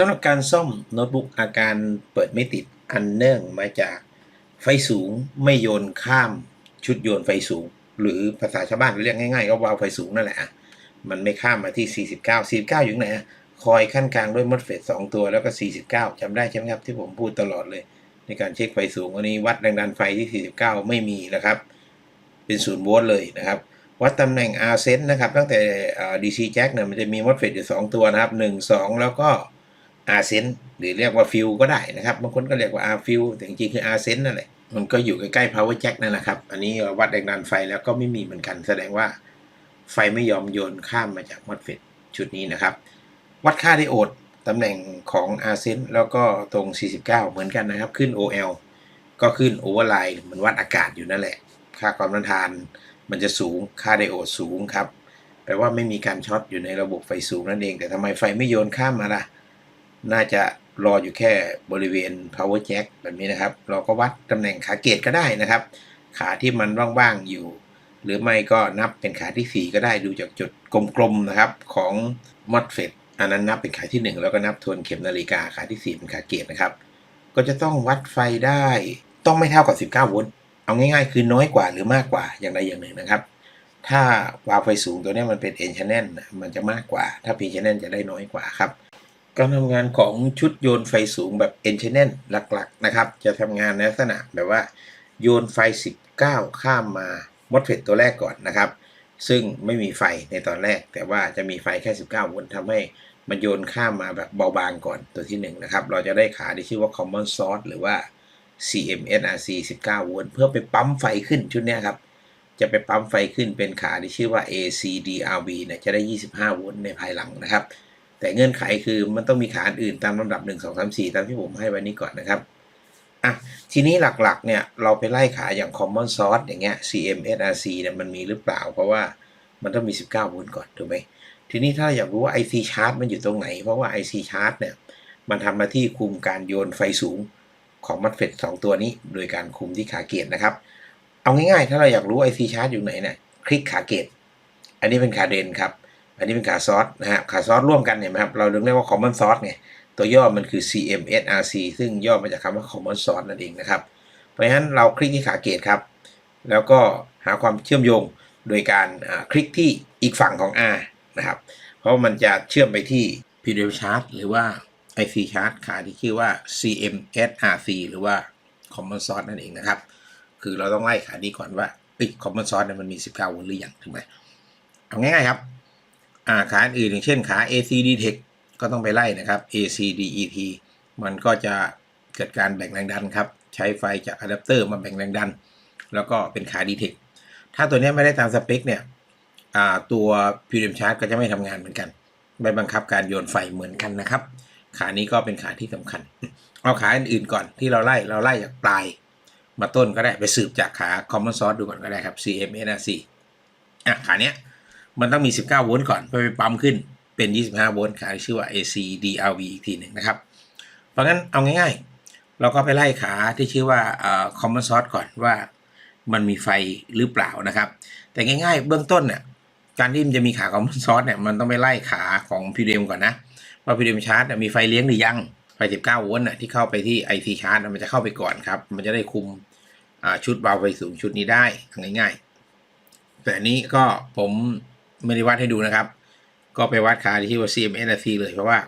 สำหรับการซ่อมโน้ตบุ๊กอาการเปิดไม่ติดอันเนื่องมาจากไฟสูงไม่โยนข้ามชุดโยนไฟสูง หรือภาษาชาวบ้านเรียกง่ายๆก็วาล์วไฟสูงนั่นแหละมันไม่ข้ามมาที่ 49 49 อยู่ไหนอะคอยขั้นกลางด้วยมอสเฟตสองตัวแล้วก็ 49จำได้ใช่ไหมครับที่ผมพูดตลอดเลย ในการเช็คไฟสูงวันนี้วัดแรงดันไฟที่ 49 ไม่มีนะครับ เป็นศูนย์โวลต์เลยนะครับวัดตำแหน่ง R s e n นะครับตั้งแต่ DC jack เนี่ยมันจะมี MOSFET อยู่ 2 ตัวนะครับ 1 2 แล้วก็ R s e n หรือเรียกว่า Fill ก็ได้นะครับบางคนก็เรียกว่า R Fill แต่จริงๆคือ R s e n นั่นแหละมันก็อยู่ใกล้ๆ Power Jack นั่นแหละครับ อันนี้วัดแรงดันไฟแล้วก็ไม่มีเหมือนกัน แสดงว่าไฟไม่ยอมโยนข้ามมาจาก MOSFET ชุดนี้นะครับ วัดค่าไดโอดตำแหน่งของ R s e n แล้วก็ตรง 49 เหมือนกันนะครับ ขึ้น OL ก็ขึ้น Overline เหมือนวัดอากาศอยู่นั่นแหละ ค่าความต้านทาน มันจะสูงค่าไดโอดสูงครับแปลว่าไม่มีการช็อตอยู่ในระบบไฟสูงนั่นเอง แต่ทำไมไฟไม่โยนข้ามมาล่ะ น่าจะรออยู่แค่บริเวณ power jack แบบนี้นะครับ เราก็วัดตำแหน่งขาเกตก็ได้นะครับ ขาที่มันว่างๆอยู่ หรือไม่ก็นับเป็นขาที่ 4 ก็ได้ดูจากจุดกลมๆนะครับของ MOSFET อันนั้นนับเป็นขาที่ 1 แล้วก็นับทวนเข็มนาฬิกาขาที่ 4 เป็นขาเกตนะครับ ก็จะต้องวัดไฟได้ต้องไม่เท่ากับ 19 โวลต์เอาง่ายๆ คือน้อยกว่าหรือมากกว่าอย่างใดอย่างหนึ่งนะครับ ถ้าวาล์วไฟสูงตัวนี้มันเป็น N channel มันจะมากกว่า ถ้า P channel จะได้น้อยกว่าครับ การทำงานของชุดโยนไฟสูงแบบ N channel หลักๆนะครับ จะทำงานในลักษณะแบบว่าโยนไฟ 19 ข้ามมา MOSFET ตัวแรกก่อนนะครับ ซึ่งไม่มีไฟในตอนแรก แต่ว่าจะมีไฟแค่ 19โวลต์ทำให้มันโยนข้ามมาแบบเบาบางก่อนตัวที่1นะครับ เราจะได้ขาที่ชื่อว่า common source หรือว่า CMSRC 19โวลต์เพื่อไปปั๊มไฟขึ้นชุดนี้ครับ จะไปปั๊มไฟขึ้นเป็นขาที่ชื่อว่า ACDRV เนี่ยจะได้ 25โวลต์ในภายหลังนะครับ แต่เงื่อนไขคือมันต้องมีขาอื่นตามลำดับ 1 2 3 4 ตามที่ผมให้ไว้นี้ก่อนนะครับอะทีนี้หลักๆเนี่ยเราไปไล่ขาอย่าง common source อย่างเงี้ย CMSRC เนี่ยมันมีหรือเปล่า เพราะว่ามันต้องมี 19โวลต์ก่อนถูกไหมทีนี้ถ้าอยากรู้ว่า IC chart มันอยู่ตรงไหน เพราะว่า IC chart เนี่ยมันทำหน้าที่คุมการโยนไฟสูงของมัดเฟตสองตัวนี้ โดยการคุมที่ขาเกตนะครับ เอาง่ายๆ ถ้าเราอยากรู้ IC chart อยู่ไหนเนี่ยคลิกขาเกตอันนี้เป็นขาเดนครับ อันนี้เป็นขาซอสนะฮะขาซอสร่วมกันเนี่ยนะครับเราเรียกว่า common source ไงตัวย่อมันคือ CMSRC ซึ่งย่อมาจากคำว่า common source นั่นเองนะครับ เพราะฉะนั้นเราคลิกที่ขาเกตครับ แล้วก็หาความเชื่อมโยงโดยการคลิกที่อีกฝั่งของ R นะครับ เพราะมันจะเชื่อมไปที่ PDL chart หรือว่า IC chart ขาที่ชื่อว่า CMSRC หรือว่า Common Source นั่นเองนะครับ คือเราต้องไล่ขานี้ก่อนว่าเอ้ Common Source เนี่ยมันมี 19โวลต์หรือยังถูกไหมเอาง่ายๆครับ ขาอื่นอย่างเช่นขา ACD Tech ก็ต้องไปไล่นะครับ ACDET มันก็จะเกิดการแบ่งแรงดันครับ ใช้ไฟจากอะแดปเตอร์มาแบ่งแรงดัน แล้วก็เป็นขา DTEC ถ้าตัวนี้ไม่ได้ตามสเปคเนี่ยตัว PWM Chart ก็จะไม่ทำงานเหมือนกัน ไม่บังคับการโยนไฟเหมือนกันนะครับ ขานี้ก็เป็นขาที่สำคัญ เอาขาอื่นๆก่อนที่เราไล่เราไล่จากปลายมาต้นก็ได้ไปสืบจากขา common source ดูก่อนก็ได้ครับ CMNRC อะขาเนี้ย มันต้องมี 19 โวลต์ก่อนเพื่อไปปั๊มขึ้นเป็น 25 โวลต์ขาที่ชื่อว่า ACDRV อีกทีหนึ่งนะครับ เพราะงั้นเอาง่ายๆ เราก็ไปไล่ขาที่ชื่อว่า common source ก่อนว่ามันมีไฟหรือเปล่านะครับ แต่ง่ายๆ เบื้องต้นเนี่ยการที่มันจะมีขา common source เนี่ยมันต้องไปไล่ขาของ PWM ก่อนนะ ว่า PWM chart เนี่ยมีไฟเลี้ยงหรือยังไฟ 19 โวลต์น่ะที่เข้าไปที่ IC chart น่ะมันจะเข้าไปก่อนครับ มันจะได้คุมชุดวาล์วไฟสูงชุดนี้ได้ง่ายๆ แต่อันนี้ก็ผม ไม่ได้วัดให้ดูนะครับ ก็ไปวัดขาที่ว่า CMSRC เลยเพราะว่า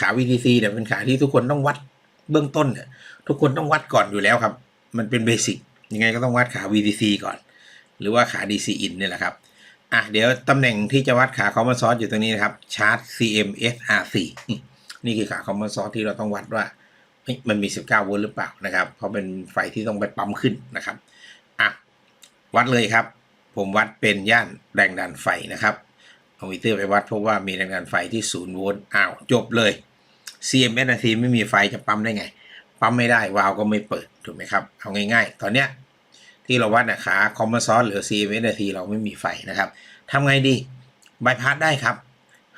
ขา VTC เนี่ยเป็นขาที่ทุกคนต้องวัดเบื้องต้นเนี่ยทุกคนต้องวัดก่อนอยู่แล้วครับ มันเป็นเบสิกยังไงก็ต้องวัดขา VTC ก่อน หรือว่าขา DC in เนี่ยแหละครับอะเดี๋ยวตำแหน่งที่จะวัดขา common source อยู่ตรงนี้นะครับ chart CMSRC นี่คือขา common source ที่เราต้องวัดว่ามันมี 19 โวลต์หรือเปล่านะครับ เพราะเป็นไฟที่ต้องไปปั๊มขึ้นนะครับอะวัดเลยครับ ผมวัดเป็นย่านแรงดันไฟนะครับเอามิเตอร์ไปวัดพบว่ามีแรงดันไฟที่0โวลต์อ้าวจบเลย CMSRC ไม่มีไฟจะปั๊มได้ไง ปั๊มไม่ได้วาล์วก็ไม่เปิดถูกไหมครับ เอาง่าย ๆ ตอนเนี้ยที่เราวัดนะขา common source หรือ CMSRC เราไม่มีไฟนะครับทำไงดีบายพาสได้ครับ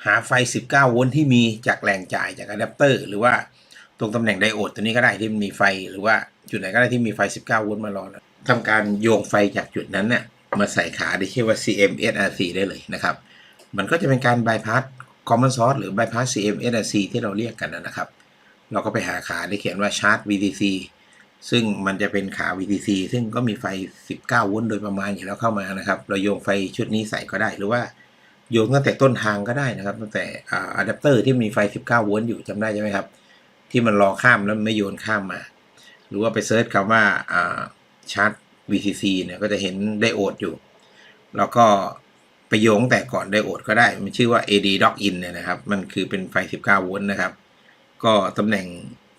หาไฟ 19 โวลต์ที่มีจากแรงจ่ายจากอะแดปเตอร์หรือว่าตรงตำแหน่งไดโอดตัวนี้ก็ได้ที่มีไฟหรือว่าจุดไหนก็ได้ที่มีไฟ 19 โวลต์มารอทำการโยงไฟจากจุดนั้นเนี่ย มาใส่ขาที่ชื่อว่า CMSRC ได้เลยนะครับ มันก็จะเป็นการบายพาส common source หรือ bypass CM SRC ที่เราเรียกกันนะครับ เราก็ไปหาขาที่เขียนว่า chart VTC ซึ่งมันจะเป็นขา VTC ซึ่งก็มีไฟ 19 โวลต์โดยประมาณอยู่แล้วเข้ามานะครับ เราโยงไฟชุดนี้ใส่ก็ได้ หรือว่าโยงตั้งแต่ต้นทางก็ได้นะครับ ตั้งแต่อะแดปเตอร์ที่มีไฟ 19 โวลต์อยู่จำได้ใช่ไหมครับ ที่มันรอข้ามแล้วไม่โยนข้ามมา หรือว่าไปเซิร์ชคำว่าชาร์จ VTC เนี่ยก็จะเห็นไดโอดอยู่ แล้วก็ไปโยงแต่ก่อนไดโอดก็ได้ มันชื่อว่า AD Dock In เนี่ยนะครับ มันคือเป็นไฟ 19 โวลต์นะครับ ก็ตำแหน่ง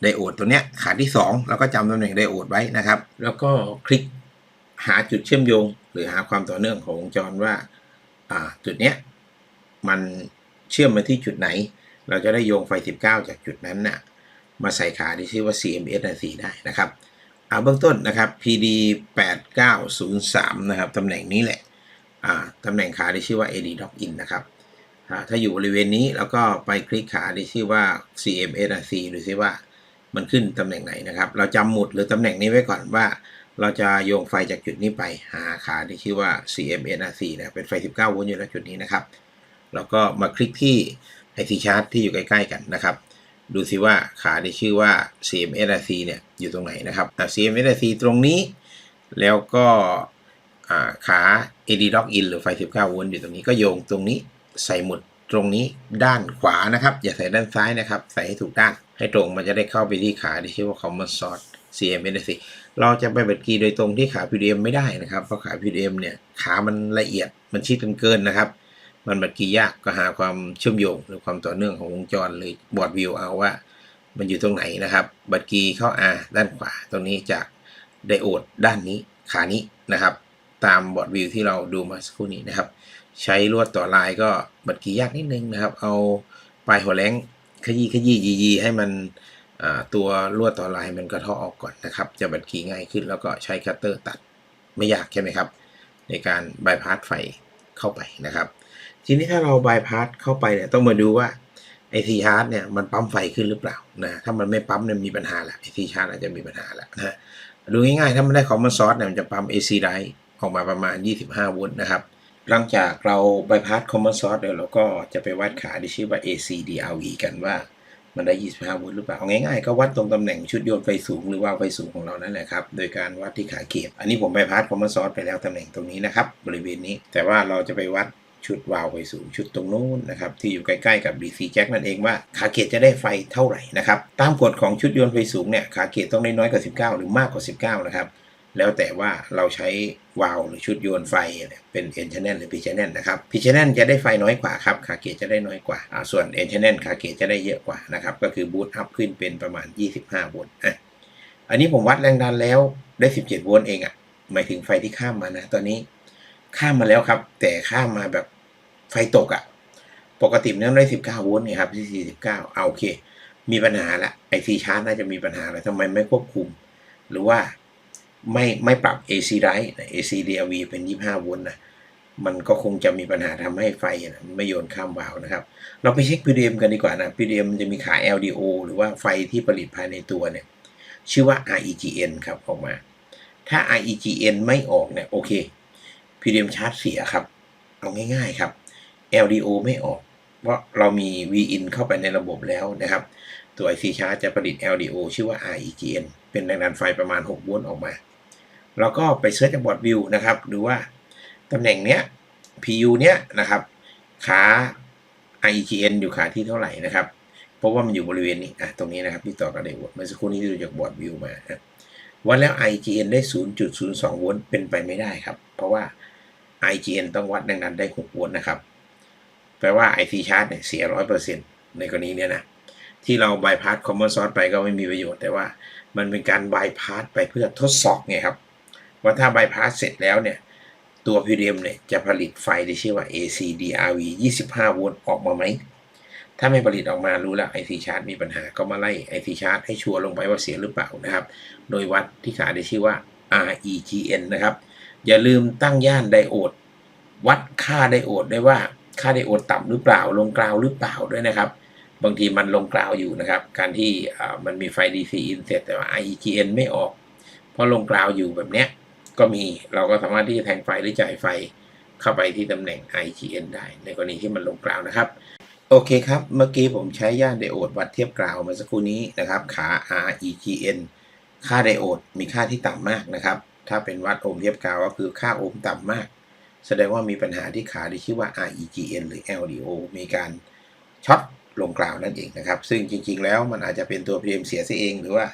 ไดโอดตัวเนี้ยขาที่ 2 แล้วก็จำตำแหน่งไดโอดไว้นะครับ แล้วก็คลิกหาจุดเชื่อมโยง หรือหาความต่อเนื่องของวงจรว่าจุดเนี้ยมันเชื่อมมาที่จุดไหน เราจะได้โยงไฟ 19 จากจุดนั้นน่ะมาใส่ขาที่ชื่อว่า CMS 4ได้นะครับาเบื้องต้นนะครับ PD 8903นะครับตำแหน่งนี้แหละอ่าตำแหน่งขาที่ชื่อว่า AD Dock In นะครับถ้าอยู่บริเวณนี้แล้วก็ไปคลิกขาที่ชื่อว่า CMS 4ดูซิว่ามันขึ้นตำแหน่งไหนนะครับ เราจำหมุดหรือตำแหน่งนี้ไว้ก่อนว่า เราจะโยงไฟจากจุดนี้ไปหาขาที่ชื่อว่า CMS 4นะเป็นไฟ 19 โวลต์อยู่แล้วจุดนี้นะครับ แล้วก็มาคลิกที่ IC chart ที่อยู่ใกล้ ๆ กันนะครับ ดูซิว่าขาที่ชื่อว่า CMSRC เนี่ยอยู่ตรงไหนนะครับอ่ CMSRC ตรงนี้ แล้วก็ขา AD Dock In หรือไฟ 19 โวลต์อยู่ตรงนี้ก็โยงตรงนี้ใส่หมุดตรงนี้ด้านขวานะครับ อย่าใส่ด้านซ้ายนะครับ ใส่ให้ถูกด้าน ให้ตรงมันจะได้เข้าไปที่ขาที่ชื่อว่า Common Source CMSRC เราจะไปบัดกีย์โดยตรงที่ขา PDM ไม่ได้นะครับ เพราะขา PDM เนี่ยขามันละเอียดมันชิดกันเกินนะครับ มันบัดกีย์ยากก็หาความเชื่อมโยงหรือความต่อเนื่องของวงจรหรือบอร์ดวิวเอาว่า มันอยู่ตรงไหนนะครับ บัดกีเข้า R ด้านขวาตรงนี้จากไดโอดด้านนี้ขานี้นะครับ ตามบอร์ดวิวที่เราดูมาสักครู่นี้นะครับ ใช้ลวดต่อลายก็บัดกีย์ยากนิดนึงนะครับ เอาปลายหัวแรงขยี้ขยี้ยียีให้มันตัวลวดต่อลายมันกระเทาะออกก่อนนะครับ จะบัดกีย์ง่ายขึ้นแล้วก็ใช้คัตเตอร์ตัดไม่ยากใช่ไหมครับ ในการบายพาสไฟเข้าไปนะครับ ทีนี้ถ้าเราบายพาสเข้าไปเนี่ยต้องมาดูว่าไอซีชาร์จเนี่ยมันปั๊มไฟขึ้นหรือเปล่านะถ้ามันไม่ปั๊มเนี่ยมีปัญหาแหละไอซีชาร์จอาจจะมีปัญหาแหละนะฮะดูง่ายๆ ถ้ามันได้คอมมอนซอร์สเนี่ยมันจะปั๊ม AC ได้ออกมาประมาณ 25 โวลต์นะครับ หลังจากเราบายพาสคอมมอนซอร์สเดี๋ยวเราก็จะไปวัดขาที่ชื่อว่า AC DRV กันว่ามันได้ 25 โวลต์หรือเปล่าเอาง่ายๆ ก็วัดตรงตำแหน่งชุดโยนไฟสูงหรือว่าไฟสูงของเรานั่นแหละครับ โดยการวัดที่ขาเกียบอันนี้ผมบายพาสคอมมอนซอร์สไปแล้วตำแหน่งตรงนี้นะครับ บริเวณนี้ แต่ว่าเราจะไปวัด ชุดวาล์วไฟสูงชุดตรงนู้นนะครับที่อยู่ใกล้ๆกับ DC jack นั่นเองว่าขาเกตจะได้ไฟเท่าไหร่นะครับตามกฎของชุดยนต์ไฟสูงเนี่ยขาเกตต้องได้น้อยกว่า 19 หรือมากกว่า 19 นะครับแล้วแต่ว่าเราใช้วาล์วหรือชุดโยนไฟเนี่ยเป็น N channel หรือ P channel นะครับ P channel จะได้ไฟน้อยกว่าครับขาเกตจะได้น้อยกว่า ส่วน N channel ขาเกตจะได้เยอะกว่านะครับก็คือบูตอัพขึ้นเป็นประมาณ 25 โวลต์อะอันนี้ผมวัดแรงดันแล้วได้ 17 โวลต์เองอะหมายถึงไฟที่ข้ามมานะ ตอนนี้ข้ามมาแล้วครับ แต่ข้ามมาแบบ ไฟตกอะ่ะ ปกติมันต้องได้19โวลต์นี่ครับที่49เก้าเอาโอเค มีปัญหาละไอซีชาร์จน่าจะมีปัญหาล้วทำไมไม่ควบคุม หรือว่าไม่ไม่ปรับ AC drive AC DLV เป็น 25 โวลต์นะ มันก็คงจะมีปัญหาทำให้ไฟนะไม่โยนข้ามวาล์วนะครับ เราไปเช็ค PDM กันดีกว่านะ PDM มันจะมีขา LDO หรือว่าไฟที่ผลิตภายในตัวเนี่ย ชื่อว่า REGN ครับออกมา ถ้า REGN ไม่ออกเนี่ยโอเค PDM ชาร์จเสียครับ เอาง่ายๆครับ LDO ไม่ออก เพราะเรามี VIN เข้าไปในระบบแล้วนะครับ ตัว IC Charge จะผลิต LDO ชื่อว่า REGN เป็นแรงดันไฟประมาณ 6 โวลต์ออกมาเราก็ไปเซิร์ชจากบอร์ดวิวนะครับ ดูว่าตำแหน่งเนี้ย PU เนี้ยนะครับ ขา REGN อยู่ขาที่เท่าไหร่นะครับ เพราะว่ามันอยู่บริเวณนี้อะตรงนี้นะครับที่ต่อกับไดวลต์เมื่อสักครู่นี้ดูจากบอร์ดวิวมาวัดแล้ว IGN ได้ 0.02 โวลต์เป็นไปไม่ได้ครับ เพราะว่า IGN ต้องวัดแรงดันได้ 6 โวลต์นะครับ แปลว่า IC chart เนี่ยเสีย100%ในกรณีเนี้ยนะ ที่เราบายพาส common source ไปก็ไม่มีประโยชน์ แต่ว่ามันเป็นการบายพาสไปเพื่อทดสอบไงครับ ว่าถ้าบายพาสเสร็จแล้วเนี่ย ตัว PDM เนี่ยจะผลิตไฟที่ชื่อว่า ACDRV 25 โวลต์ออกมาไหม ถ้าไม่ผลิตออกมารู้แล้ว IC chart มีปัญหาก็มาไล่ IC chart ให้ชัวร์ลงไปว่าเสียหรือเปล่านะครับ โดยวัดที่ขาที่ชื่อว่า REGN นะครับ อย่าลืมตั้งย่านไดโอด วัดค่าไดโอดได้ว่า ค่าไดโอดต่ำหรือเปล่า ลงกราวหรือเปล่าด้วยนะครับ บางทีมันลงกราวอยู่นะครับ การที่มันมีไฟ DC in เสร็จแต่ว่า IEGN ไม่ออก เพราะลงกราวอยู่แบบเนี้ยก็มีเราก็สามารถที่จะแทงไฟหรือจ่ายไฟเข้าไปที่ตำแหน่ง IGN ได้ ในกรณีที่มันลงกราวนะครับ โอเคครับ เมื่อกี้ผมใช้ย่านไดโอดวัดเทียบกราวมื่อสักครู่นี้นะครับ ขา REGN ค่าไดโอดมีค่าที่ต่ำมากนะครับ ถ้าเป็นวัดโอห์มเทียบกราวก็คือค่าโอห์มต่ำมาก แสดงว่ามีปัญหาที่ขาที่ชื่อว่า REGN หรือ LDO มีการช็อตลงกราวนั่นเองนะครับ ซึ่งจริงๆแล้วมันอาจจะเป็นตัว PM เสียซะเองหรือว่า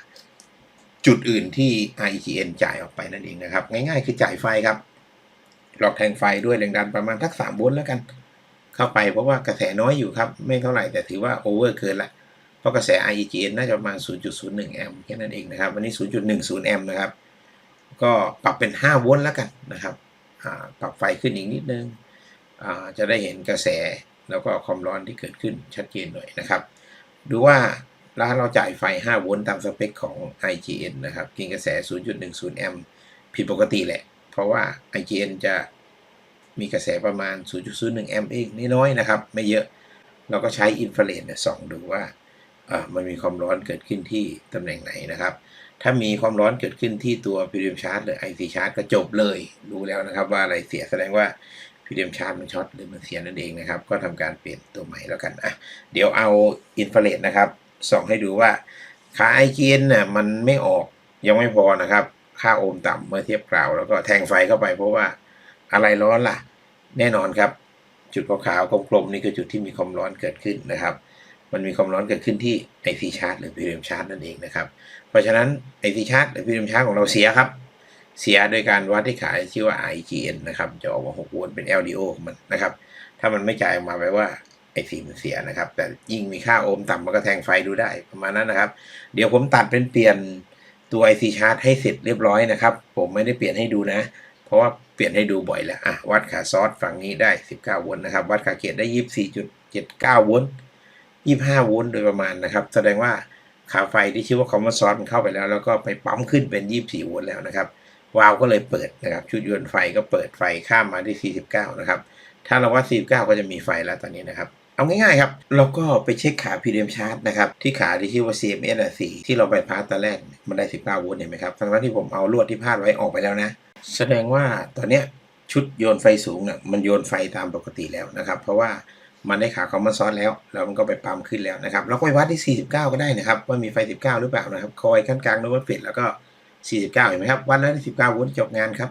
จุดอื่นที่ REGN จ่ายออกไปนั่นเองนะครับ ง่ายๆ คือจ่ายไฟครับหลอกแทงไฟด้วยแรงดันประมาณทัก3โวลต์แล้วกัน เข้าไปเพราะว่ากระแสน้อยอยู่ครับ ไม่เท่าไหร่แต่ถือว่าโอเวอร์เกินละเพราะกระแส IEGN น่าจะประมาณ 0.01 แอมป์แค่นั้นเองนะครับ วันนี้ 0.10 แอมป์นะครับ ก็ปรับเป็น 5 โวลต์แล้วกันนะครับ ปรับไฟขึ้นอีกนิดนึงอ่าจะได้เห็นกระแสแล้วก็ความร้อนที่เกิดขึ้นชัดเจนหน่อยนะครับ ดูว่าร้านเราจ่ายไฟ 5 โวลต์ตามสเปคของ IGN นะครับ กินกระแส 0.10 แอมป์ผิดปกติแหละ เพราะว่า IGN จะมีกระแสประมาณ 0.01 แอมป์เองน้อยๆนะครับ ไม่เยอะ เราก็ใช้อินฟราเรดเนี่ยส่องดูว่ามันมีความร้อนเกิดขึ้นที่ตำแหน่งไหนนะครับ ถ้ามีความร้อนเกิดขึ้นที่ตัวพีเดียมชาร์จหรือ IC ชาร์จก็จบเลยรู้แล้วนะครับว่าอะไรเสียแสดงว่าพีเดียมชาร์จมันช็อตหรือมันเสียนั่นเองนะครับ ก็ทำการเปลี่ยนตัวใหม่แล้วกันอะเดี๋ยวเอาอินฟราเรดนะครับส่องให้ดูว่าค่า IGN น่ะมันไม่ออกยังไม่พอนะครับ ค่าโอห์มต่ำเมื่อเทียบกราว แล้วก็แทงไฟเข้าไปเพราะว่าอะไรร้อนล่ะ แน่นอนครับ จุดขาวๆกลมๆนี่คือจุดที่มีความร้อนเกิดขึ้นนะครับ มันมีความร้อนเกิดขึ้นที่ IC ชาร์จหรือ PWM ชาร์จนั่นเองนะครับ เพราะฉะนั้น IC ชาร์จหรือ PWM ชาร์จของเราเสียครับ เสียโดยการวัดที่ขายชื่อว่า IGN นะครับจะออกมา6โวลต์เป็น LDO ของมันนะครับ ถ้ามันไม่จ่ายออกมาแปลว่า IC มันเสียนะครับ แต่ยิ่งมีค่าโอห์มต่ำมันก็แทงไฟดูได้ประมาณนั้นนะครับ เดี๋ยวผมตัดเป็นเปลี่ยนตัว IC ชาร์จให้เสร็จเรียบร้อยนะครับ ผมไม่ได้เปลี่ยนให้ดูนะ เพราะว่าเปลี่ยนให้ดูบ่อยแล้วอะวัดขาซอสฝั่งนี้ได้ 19โวลต์นะครับ วัดขาเกตได้ 24.79โวลต์ 25 โวลต์โดยประมาณนะครับ แสดงว่าขาไฟที่ชื่อว่าคอมมอนซอสมันเข้าไปแล้ว แล้วก็ไปปั๊มขึ้นเป็น 24 โวลต์แล้วนะครับวาล์วก็เลยเปิดนะครับ ชุดยนต์ไฟก็เปิดไฟข้ามมาที่ 49 นะครับ ถ้าเราวัด49 ก็จะมีไฟแล้วตอนนี้นะครับเอาง่ายๆครับ เราก็ไปเช็คขา PDM chart นะครับ ที่ขาที่ชื่อว่า CMS 4ที่เราไปพาสตอนแรก มันได้ 19 โวลต์เห็นไหมครับ ทั้งนั้นที่ผมเอาลวดที่พาดไว้ออกไปแล้วนะ แสดงว่าตอนเนี้ยชุดโยนไฟสูงเนี่ยมันโยนไฟตามปกติแล้วนะครับ，เพราะว่า มันได้ขาคอมมอนซอสแล้วแล้วมันก็ไปปั๊มขึ้นแล้วนะครับเราก็ไปวัดที่ 49 ก็ได้นะครับ ว่ามีไฟ 19 หรือเปล่านะครับ คอยขั้นกลางโน้ตปิดแล้วก็ 49 เห็นไหมครับ วัดแล้วได้19โวลต์จบงานครับ